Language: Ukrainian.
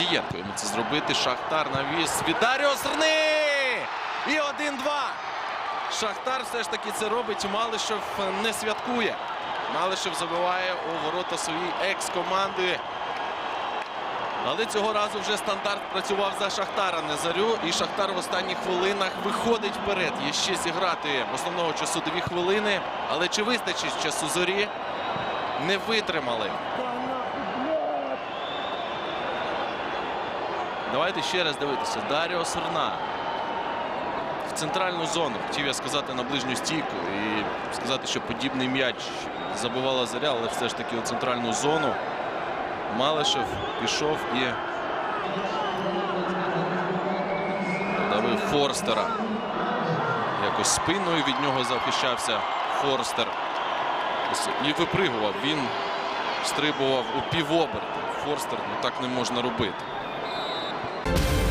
Сергієнко йому це зробити. Шахтар навіс від Даріо Срни! І 1-2. Шахтар все ж таки це робить. Малишев не святкує. Малишев забиває у ворота своїй екс-команди. Але цього разу вже стандарт працював за Шахтара не зарю. І Шахтар в останніх хвилинах виходить вперед. Є ще зіграти основного часу дві хвилини. Але чи вистачить часу зорі? Не витримали. Давайте ще раз дивитися. Даріо Серна. В центральну зону. Хотів я сказати на ближню стійку і сказати, що подібний м'яч забувала заря, але все ж таки у центральну зону. Малишев пішов і давив Форстера. Якось спиною від нього захищався Форстер. І випригував. Він стрибував у півоберти. Форстер ну так не можна робити. Bye.